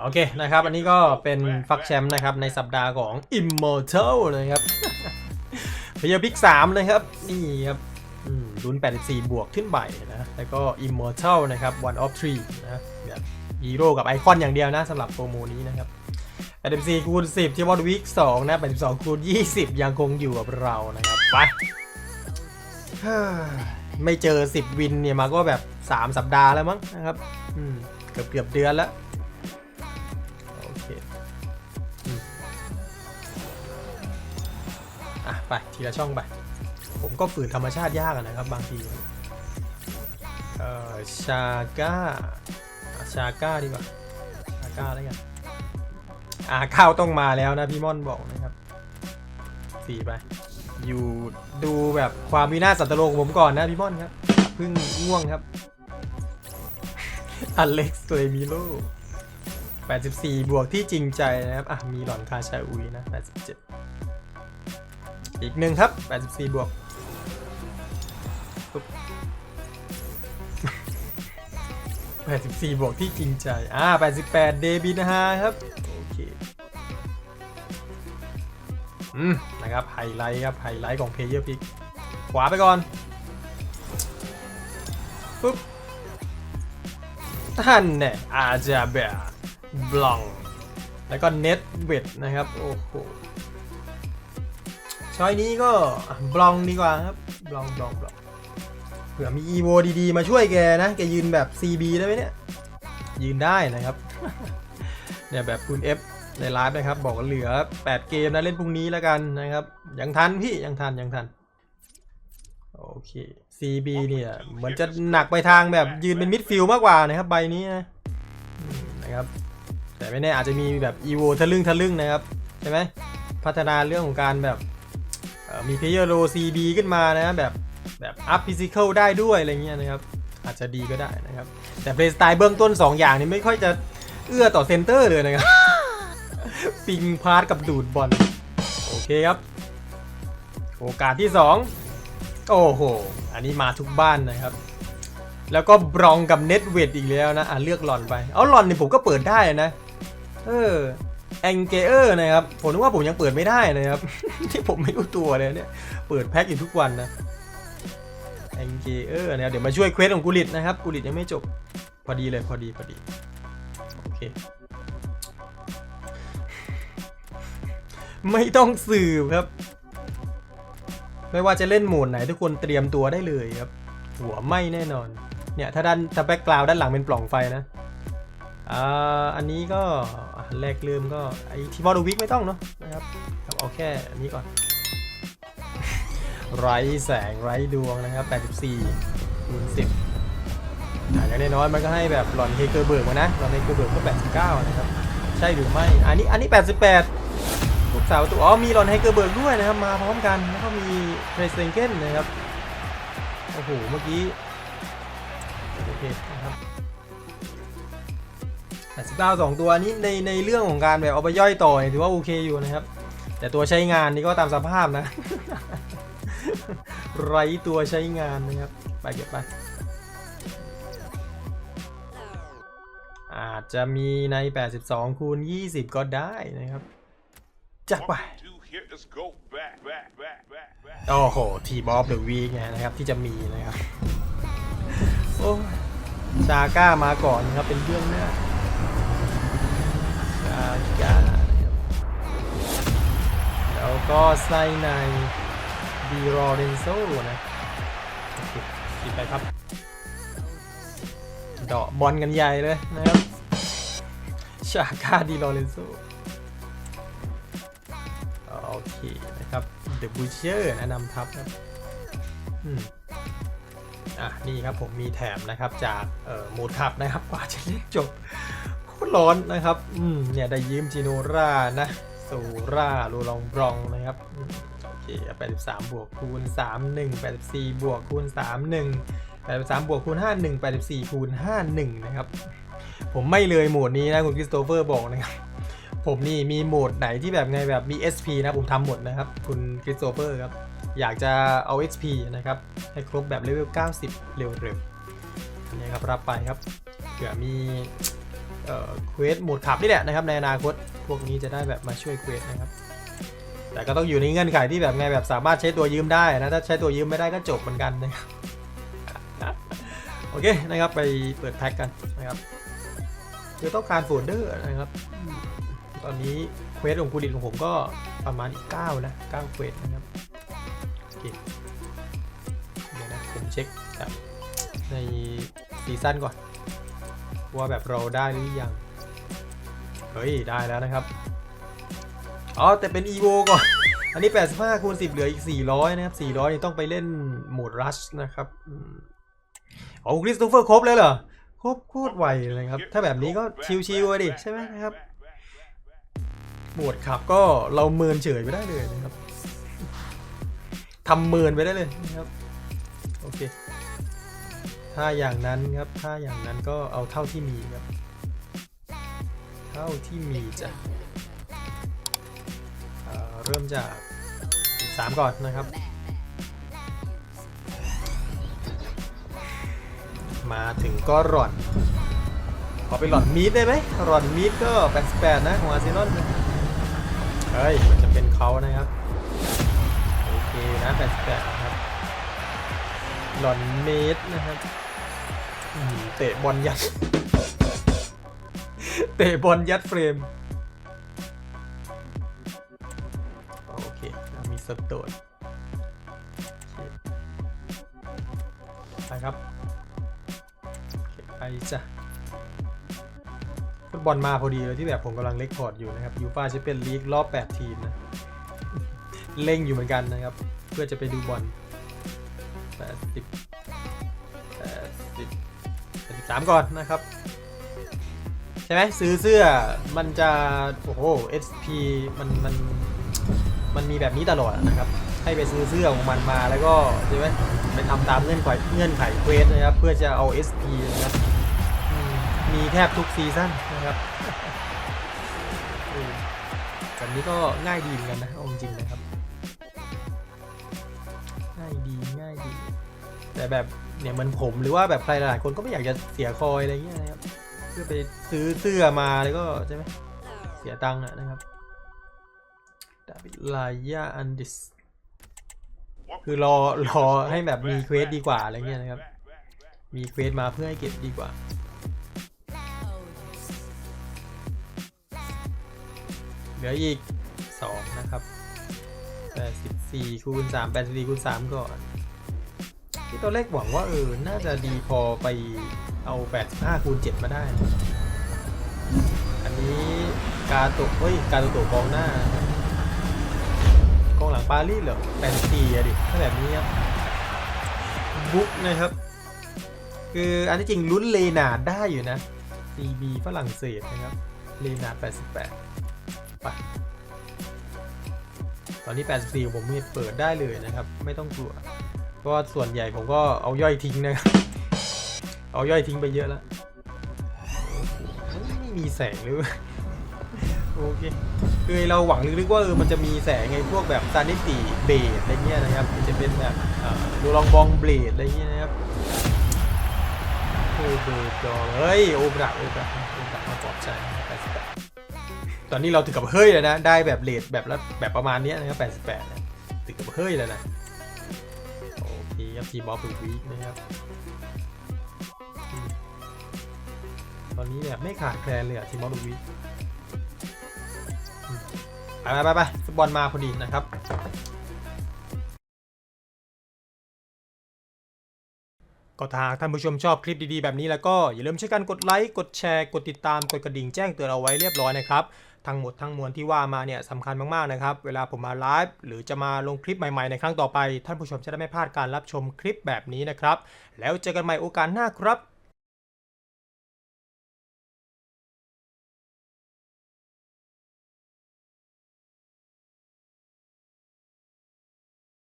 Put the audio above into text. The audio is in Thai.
โอเคนะครับ อันนี้ก็เป็นฟักแชมป์นะครับ ในสัปดาห์ของ Immortal นะครับพยาพิก3นะครับ นี่ครับรุน84 บวกขึ้นไปนะ แล้วก็ Immortal นะครับ One of Three นะแบบฮีโร่กับไอคอนอย่างเดียวนะสำหรับโปรโมนี้นะครับ84คูณ10 ที่วอดวิก2นะ82คูณ20 ยังคงอยู่กับเรานะครับ ไปไม่เจอ 10 วินเนี่ยมาก็แบบ 3 สัปดาห์แล้วมั้งนะครับเกือบเกือบเดือนแล้ว อะไปทีละช่องไป ผมก็ฝืนธรรมชาติยากนะครับ บางทีเอ่อชาก้าชาก้าดีกว่าชาก้าแล้วกันอ่าข้าวต้องมาแล้วนะพี่ม่อนบอกนะครับสี่ไป อยู่ดูแบบความวินาศสันตโลกของผมก่อนนะพี่ม่อนครับเพิ่งง่วงครับอเล็กซ์ตัวมิโล84 บวกที่จริงใจนะครับ อะ มีหลอนคาชาอุยนะ 87 อีกหนึ่งครับ 84 บวกแปุ๊บ84บวกที่จริงใจ อ่า88เดบินฮาครับ โอเค อืม นะครับ ไฮไลท์ครับ ไฮไลท์ของเพย์เยอร์พิก ขวาไปก่อน ปุ๊บท่านเนี่ยอาจจะแบบบลอง แล้วก็เน็ตเวดนะครับ โอ้โห ช้อยนี้ก็บลองดีกว่าครับบลองบลองบลองเผื่อมี EVO ดีๆ มาช่วยแกนะ แกยืนแบบ CB ได้ไหมเนี่ย ยืนได้นะครับ เนี่ยแบบคุณ F ในไลฟ์นะครับ บอกว่าเหลือ 8 เกมนะ เล่นพรุ่งนี้แล้วกันนะครับ ยังทันพี่ยังทันยังทัน โอเค CB เนี่ย เหมือนจะหนักไปทางแบบยืนเป็นมิดฟิลด์มากกว่านะครับ ใบนี้นะอืมนะครับ แต่ไม่แน่อาจจะมีแบบ EVO ทะลึ่งทะลึ่งนะครับ ใช่ไหมพัฒนาเรื่องของการแบบเอ่อ มีเพลเยอร์โล CB ขึ้นมานะแบบแบบอัพฟิสิก a l ได้ด้วยอะไรเงี้ยนะครับอาจจะดีก็ได้นะครับ แต่เพลย์สไตล์เบื้องต้น 2 อย่างนี้ไม่ค่อยจะเอื้อต่อเซนเตอร์เลยนะครับ ปิงพาร์ตกับดูดบอล โอเคครับ โอกาสที่ 2 โอ้โห อันนี้มาทุกบ้านนะครับ แล้วก็บรองกับเน็ตเวดอีกแล้วนะ อะเลือกหลอนไป เอาหลอนเนี่ยผมก็เปิดได้นะ เออ แองเกอร์นะครับ ผมนึกว่าผมยังเปิดไม่ได้นะครับ ที่ผมไม่รู้ตัวเลยเนี่ย เปิดแพ็คอยู่ทุกวันนะแองเกอร์นะครับ เดี๋ยวมาช่วยเควสของกุลิตนะครับ กุลิตยังไม่จบ พอดีเลย พอดี พอดี โอเค ไม่ต้องสืบครับ ไม่ว่าจะเล่นโหมดไหนทุกคนเตรียมตัวได้เลยครับ หัวไหม่แน่นอน เนี่ย ถ้าด้านถ้าแบ็กกราวด้านหลังเป็นปล่องไฟนะ อ่า อันนี้ก็ แรกเริ่มก็ไอที่วอลวิกไม่ต้องเนาะนะครับเอาแค่อันนี้ก่อน ไร้แสงไร้ดวงนะครับ 84คูณ10อ่าอย่างน้อยๆมันก็ให้แบบหลอนเฮเกอร์เบิร์กมานะหลอนเฮเกอร์เบิร์กก็ 89 นะครับ ใช่หรือไม่ อันนี้อันนี้ 88ลูกสาวตัวอ๋อมีหลอนเฮเกอร์เบิร์กด้วยนะครับ มาพร้อมกันแล้วก็มีเทรเซนเกนนะครับโอ้โหเมื่อกี้โอเคนะครับ 89สองตัวนี้ในในเรื่องของการแบบเอาไปย่อยต่อถือว่าโอเคอยู่นะครับ แต่ตัวใช้งานนี่ก็ตามสภาพนะ ไรตัวใช้งานนะครับ ไปเก็บไป อาจจะมีใน 82 คูณ 20 ก็ได้นะครับ จัดไปโอ้โห ทีบอฟเดอะวีกนะครับ ที่จะมีนะครับ โอ้ชาก้ามาก่อนครับ เป็นเรื่องหน้าากาแล้วก็ไซในดีโรเรนโซนะโอเคปิดไปครับ เดาะบอลกันใหญ่เลยนะครับ ชาก้าดีโรเรนโซโอเคนะครับ The Butcher นะนำทัพครับอืมอะนี่ครับผมมีแถมนะครับจากเอ่อโมดขับนะครับกว่าจะเล่นจบ ร้อนนะครับ อืมเนี่ยได้ยืมจิโนรานะโซราลูลองบรองนะครับโอเค83บวกคูณ31 84บวกคูณ31 83บวกคูณ51 84คูณ51นะครับ ผมไม่เลยโหมดนี้นะคุณคริสโตเฟอร์บอกนะครับผมนี่มีโหมดไหนที่แบบไงแบบมี SP นะผมทำหมดนะครับ คุณคริสโตเฟอร์ครับ อยากจะเอา XP นะครับ ให้ครบแบบเลเวล 90 เร็วๆอันนี้ครับรับไปครับเผื่อมี เควสโหมดขับนี่แหละนะครับในอนาคตพวกนี้จะได้แบบมาช่วยเควสนะครับ แต่ก็ต้องอยู่ในเงื่อนไขที่แบบไงแบบสามารถใช้ตัวยืมได้นะถ้าใช้ตัวยืมไม่ได้ก็จบเหมือนกันนะครับโอเคนะครับไปเปิดแพ็กกันนะครับคือต้องการโฟลเดอร์นะครับ ตอนนี้เควสของคูดิตของผมก็ประมาณอีก9นะ9เควสนะครับโอเคเดี๋ยวนะผมเช็คแบบในซีซั่นก่อน ว่าแบบเราได้หรือยัง เฮ้ย ได้แล้วนะครับ อ๋อ แต่เป็น EVO ก่อน อันนี้ 85คูณ10 เหลืออีก 400 นะครับ 400 นี่ต้องไปเล่นโหมด Rush นะครับอืมอ๋อคริสโตเฟอร์ครบเลยเหรอ ครบโคตรไวเลยครับ ถ้าแบบนี้ก็ชิวๆอะดิ ใช่ไหมนะครับโหมดขับก็เราเมินเฉยไปได้เลยนะครับทำเมินไปได้เลยนะครับ โอเค ถ้าอย่างนั้นครับ ถ้าอย่างนั้นก็เอาเท่าที่มีครับ เท่าที่มีจ้ะเอ่อเริ่มจากสามก่อนนะครับ มาถึงก็หล่อน ขอไปหล่อนมีดได้ไหมหล่อนมีดก็88นะของอาร์เซนอลนะเฮ้ย มันจะเป็นเขานะครับ โอเคนะ88นะครับหล่อนเมตรนะครับอืม เตะบอลยัด เตะบอลยัดเฟรม โอเค มีสโตนโอเคไปครับไปจ้ะฟุตบอลมาพอดีเลยที่แบบผมกำลังเล็กคอร์ดอยู่นะครับยูฟ่าจะเป็นลีกรอบ 8 ทีมนะ เล่งอยู่เหมือนกันนะครับ เพื่อจะไปดูบอล80 80 83ก่อนนะครับ ใช่ไหมซื้อเสื้อมันจะ โอ้โห SP มันมันมันมีแบบนี้ตลอดนะครับ ให้ไปซื้อเสื้อของมันมาแล้วก็ใช่ไหมไปทำตามเงื่อนไขเงื่อนไขเควสนะครับ เพื่อจะเอา SP นะครับ มีแทบทุกซีซั่นนะครับแบบนี้ก็ง่ายดีเหมือนกันนะอาจริงนะครับ ง่ายดีง่ายดี แต่แบบ เนี่ยเหมันผมหรือว่าแบบใครหลายๆคนก็ไม่อยากจะเสียคอยอะไรเงี้ยนะครับเพื่อไปซื้อเสื้อมาแล้วก็ใช่ไหมเสียตังค์อะนะครับดาวิดลายาอันดิสคือรอรอให้แบบมีเควสดีกว่าอะไรเงี้ยนะครับ มีเควสมาเพื่อให้เก็บดีกว่าเหลืออีก 2 นะครับ 84คูณ3 84คูณ3ก่อน ที่ตัวเลขหวังว่าเออ น่าจะดีพอไปเอา85คูณ7มาได้ อันนี้กาโตะเฮ้ย กาโตโตะกองหน้ากองหลังปารีสเหรอ84อะดิถ้าแบบนี้ครับบุ๊กนะครับ คืออันที่จริงลุ้นเลนาดได้อยู่นะ CB ฝรั่งเศสนะครับ เลนาด88ไปตอนนี้ 84 ผมเปิดได้เลยนะครับ ไม่ต้องกลัว เพราะว่าส่วนใหญ่ผมก็เอาย่อยทิ้งนะครับ เอาย่อยทิ้งไปเยอะแล้ว ไม่มีแสงหรือโอเคคือเราหวังลึกๆว่าเออมันจะมีแสงไงพวกแบบซานิติเบดอะไรเงี้ยนะครับมันจะเป็นแบบดูลองบองเบลดอะไรเงี้ยนะครับโอเบอร์จอเฮ้ยโอบระโอบระโอบระมาปลอบใจ88ตอนนี้เราถึงกับเฮ้ยแล้วนะ ได้แบบเลดแบบละแบบประมาณนี้นะครับ88ถึงกับเฮ้ยแล้วนะ ทีมบอลฝึกวีคนะครับตอนนี้แบบไม่ขาดแคลนเลยอะทีมบอลฝึกวีคไปไปไปฟุตบอลมาพอดีนะครับก็ถ้าหากท่านผู้ชมชอบคลิปดีๆ แบบนี้แล้วก็อย่าลืมช่วยกันกดไลค์ กดแชร์ กดติดตาม กดกระดิ่งแจ้งเตือนเอาไว้เรียบร้อยนะครับ ทั้งหมดทั้งมวลที่ว่ามาเนี่ยสำคัญมากๆนะครับ เวลาผมมาไลฟ์หรือจะมาลงคลิปใหม่ๆในครั้งต่อไป ท่านผู้ชมจะได้ไม่พลาดการรับชมคลิปแบบนี้นะครับ แล้วเจอกันใหม่โอกาสหน้าครับ